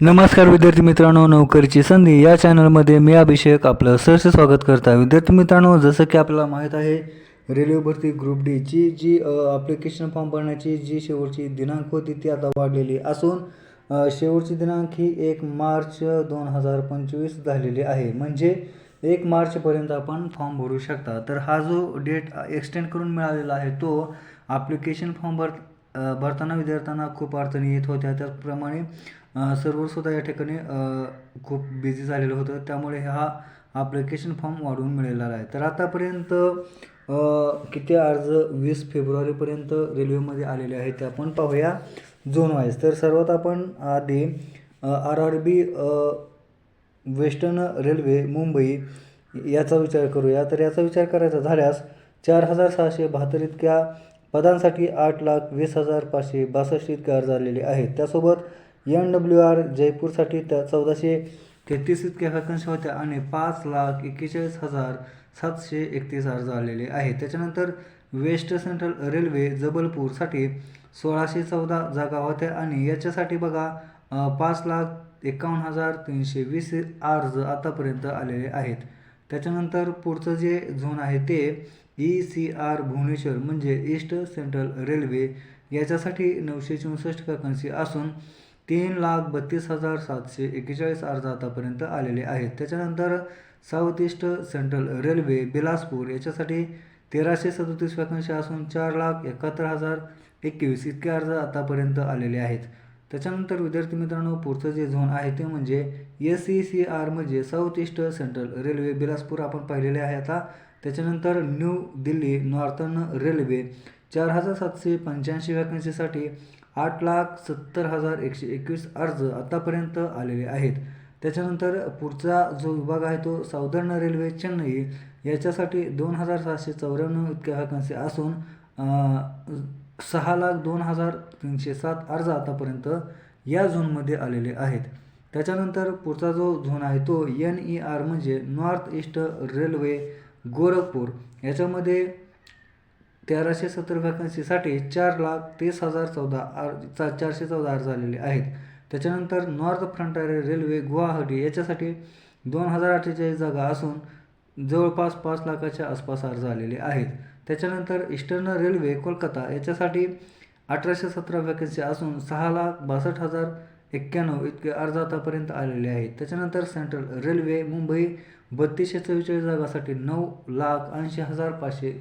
नमस्कार विद्यार्थी मित्रांनो नोकरीची संधी. या चॅनलमध्ये मी अभिषेक आपलं सहर्ष स्वागत करता विद्यार्थी मित्रांनो जसं की आपल्याला माहीत आहे रेल्वे भरती ग्रुप डीची जी ॲप्लिकेशन फॉर्म भरण्याची जी शेवटची दिनांक होती ती आता वाढलेली असून शेवटची दिनांक ही एक मार्च दोन हजार पंचवीस झालेली आहे. म्हणजे एक मार्चपर्यंत आपण फॉर्म भरू शकता. तर हा जो डेट एक्सटेंड करून मिळालेला आहे तो ॲप्लिकेशन फॉर्म भर भरताना विद्यार्थ्यांना खूप अडचणी येत होत्या. त्याचप्रमाणे सर्व्हरसुद्धा या ठिकाणी खूप बिझी झालेलं होतं. त्यामुळे हा ॲप्लिकेशन फॉर्म वाढवून मिळालेला आहे. तर आतापर्यंत किती अर्ज वीस फेब्रुवारीपर्यंत रेल्वेमध्ये आलेले आहेत ते आपण पाहूया झोन वाईज तर सर्वात आपण आधी R R B western railway Mumbai याचा विचार करूया. तर याचा विचार करायचा झाल्यास चार हजार सहाशे बहात्तर इतक्या पदांसाठी आठ लाख वीस हजार पाचशे बासष्ट इतके अर्ज आलेले आहेत. त्यासोबत एन डब्ल्यू आर जयपूरसाठी त्या चौदाशे तेहतीस इतक्या व्हॅकन्सी होत्या आणि पाच लाख एक्केचाळीस हजार सातशे एकतीस अर्ज आलेले आहेत. त्याच्यानंतर वेस्ट सेंट्रल रेल्वे जबलपूरसाठी सोळाशे चौदा जागा होत्या आणि याच्यासाठी बघा पाच लाख एकावन्न हजार तीनशे वीस अर्ज आतापर्यंत आलेले आहेत. त्याच्यानंतर पुढचं जे झोन आहे ते ई सी आर भुवनेश्वर म्हणजे ईस्ट सेंट्रल रेल्वे याच्यासाठी नऊशे चौसष्ट वॅकन्सी असून तीन लाख बत्तीस हजार सातशे एक्केचाळीस अर्ज आतापर्यंत आलेले आहेत. त्याच्यानंतर south east central railway Bilaspur याच्यासाठी तेराशे सदोतीस वॅकन्सी असून चार लाख एकाहत्तर हजार एकवीस इतके अर्ज आतापर्यंत आलेले आहेत. त्याच्यानंतर विद्यार्थी मित्रांनो पुढचं जे झोन आहे ते म्हणजे एस सी सी आर म्हणजे south east central railway Bilaspur आपण पाहिलेले आहे आता. त्याच्यानंतर न्यू दिल्ली नॉर्थर्न रेल्वे चार हजार सातशे पंच्याऐंशी वॅकन्सीसाठी आठ लाख सत्तर हजार एकशे एकवीस अर्ज आतापर्यंत आलेले आहेत. त्याच्यानंतर पुढचा जो विभाग आहे तो साऊदर्न रेल्वे चेन्नई याच्यासाठी दोन हजार सातशे चौऱ्याण्णव इतक्या वॅकन्सी असून सहा लाख दोन हजार तीनशे सात अर्ज आतापर्यंत या झोनमध्ये आलेले आहेत. त्याच्यानंतर पुढचा जो झोन आहे तो एन ई आर म्हणजे नॉर्थ ईस्ट रेल्वे गोरखपूर. याच्यामध्ये तेराशे सत्तर वॅकन्सीसाठी चार लाख तीस हजार चौदा आर चा चारशे चौदा अर्ज आलेले आहेत. त्याच्यानंतर नॉर्थ फ्रंटायर रेल्वे गुवाहाटी याच्यासाठी दोन हजार अठ्ठेचाळीस जागा असून जवळपास पाच लाखाच्या आसपास अर्ज आलेले आहेत. त्याच्यानंतर ईस्टर्न रेल्वे कोलकाता याच्यासाठी अठराशे सतरा वॅकन्सी असून सहा लाख बासष्ट हजार एक्क्याण्णव इतके अर्ज आतापर्यंत आलेले आहेत. त्याच्यानंतर सेंट्रल रेल्वे मुंबई बत्तीसशे चव्वेचाळीस जागासाठी नऊ लाख ऐंशी हजार पाचशे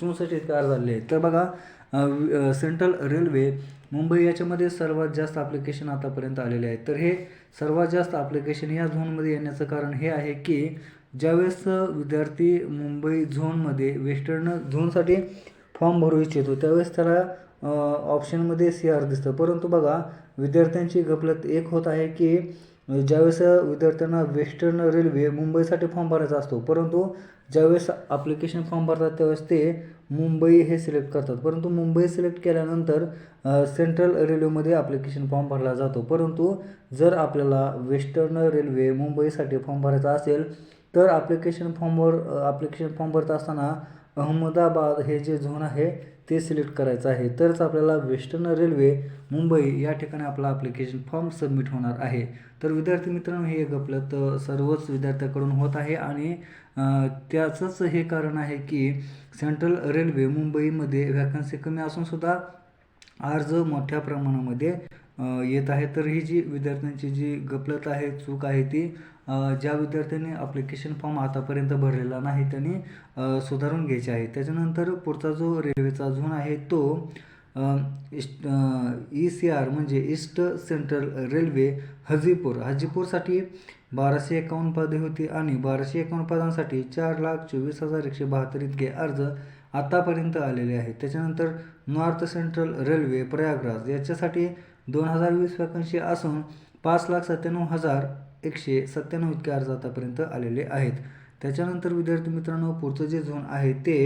चौसष्ट इतके अर्ज आलेले आहेत. तर बघा सेंट्रल रेल्वे मुंबई याच्यामध्ये सर्वात जास्त ॲप्लिकेशन आतापर्यंत आलेले आहेत. तर हे सर्वात जास्त ॲप्लिकेशन या झोनमध्ये येण्याचं कारण हे आहे की ज्यावेळेस विद्यार्थी मुंबई झोनमध्ये वेस्टर्न झोनसाठी फॉर्म भरू इच्छितो. त्यावेळेस त्याला ऑप्शनमध्ये सी आर दिसतं. परंतु बघा विद्यार्थ्यांची गफलत एक होत आहे की ज्यावेळेस विद्यार्थ्यांना वेस्टर्न रेल्वे मुंबईसाठी फॉर्म भरायचा असतो परंतु ज्यावेळेस ॲप्लिकेशन फॉर्म भरतात त्यावेळेस ते मुंबई हे सिलेक्ट करतात. परंतु मुंबई सिलेक्ट केल्यानंतर सेंट्रल रेल्वेमध्ये ॲप्लिकेशन फॉर्म भरला जातो. परंतु जर आपल्याला वेस्टर्न रेल्वे मुंबईसाठी फॉर्म भरायचा असेल तर ॲप्लिकेशन फॉर्मवर ॲप्लिकेशन फॉर्म भरत असताना अहमदाबाद हे जे झोन आहे ते सिलेक्ट करायचं आहे. तरच आपल्याला वेस्टर्न रेल्वे मुंबई या ठिकाणी आपला ॲप्लिकेशन फॉर्म सबमिट होणार आहे. तर विद्यार्थी मित्रांनो हे आपलं तर सर्वच विद्यार्थ्याकडून होत आहे आणि त्याचंच हे कारण आहे की सेंट्रल रेल्वे मुंबईमध्ये व्हॅकन्सी कमी असूनसुद्धा अर्ज मोठ्या प्रमाणामध्ये येत आहे तर ही जी विद्यार्थ्यांची जी गफलत आहे चूक आहे ती ज्या विद्यार्थ्यांनी ॲप्लिकेशन फॉर्म आतापर्यंत भरलेला नाही त्यांनी सुधारून घ्यायचे आहे. त्याच्यानंतर पुढचा जो रेल्वेचा झोन आहे तो इस्ट ई सी आर म्हणजे ईस्ट सेंट्रल रेल्वे हजीपूर. हजीपूरसाठी बाराशे एकावन्न पदे होती आणि बाराशे एकावन्न पदांसाठी चार लाख चोवीस हजार एकशे बहात्तर इतके अर्ज आतापर्यंत आलेले आहेत. त्याच्यानंतर नॉर्थ सेंट्रल रेल्वे प्रयागराज याच्यासाठी दोन हजार वीस वॅकन्सी असून पाच लाख सत्त्याण्णव हजार एकशे सत्त्याण्णव इतके अर्ज आतापर्यंत आलेले आहेत. त्याच्यानंतर विद्यार्थी मित्रांनो पुढचं जे झोन आहे ते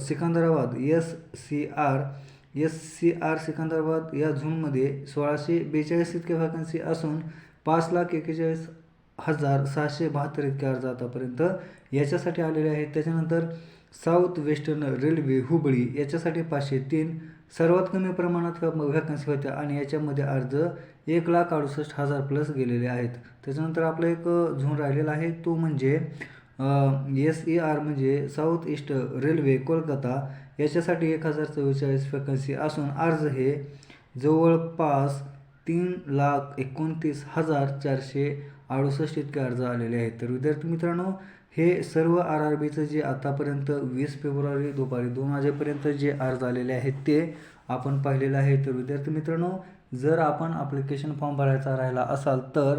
Secunderabad S C R S C R Secunderabad या झोनमध्ये सोळाशे बेचाळीस इतके वॅकन्सी असून पाच लाख एक्केचाळीस हजार सहाशे बहात्तर इतके अर्ज आतापर्यंत याच्यासाठी आलेले आहेत. त्याच्यानंतर साऊथ वेस्टर्न रेल्वे हुबळी याच्यासाठी पाचशे तीन सर्वात कमी प्रमाणात व्हॅकन्सी होत्या आणि याच्यामध्ये अर्ज एक लाख अडुसष्ट हजार प्लस गेलेले आहेत. त्याच्यानंतर आपलं एक झोन राहिलेला आहे तो म्हणजे एस ई आर म्हणजे साऊथ ईस्ट रेल्वे कोलकाता. याच्यासाठी एक हजार चव्वेचाळीस व्हॅकन्सी असून अर्ज हे जवळपास तीन लाख एकोणतीस हजार चारशे अडुसष्ट इतके अर्ज आलेले आहेत. तर विद्यार्थी मित्रांनो हे सर्व आर आर बीचं जे आतापर्यंत वीस फेब्रुवारी दुपारी दोन वाजेपर्यंत जे अर्ज आलेले आहेत ते आपण पाहिलेलं आहे. तर विद्यार्थी मित्रांनो जर आपण ॲप्लिकेशन फॉर्म भरायचा राहिला असाल तर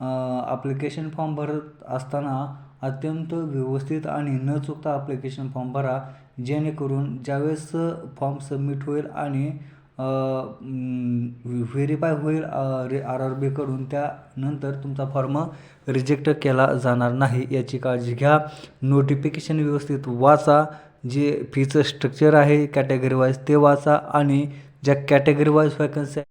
ॲप्लिकेशन फॉर्म भरत असताना अत्यंत व्यवस्थित आणि न चुकता ॲप्लिकेशन फॉर्म भरा जेणेकरून ज्यावेळेस फॉर्म सबमिट होईल आणि व्हेरीफाय होईल रे आर आर बीकडून त्यानंतर तुमचा फॉर्म रिजेक्ट केला जाणार नाही. याची काळजी घ्या. नोटिफिकेशन व्यवस्थित वाचा. जे फीचं स्ट्रक्चर आहे कॅटेगरी वाईज ते वाचा. आणि ज्या कॅटेगरी वाईज वॅकन्सी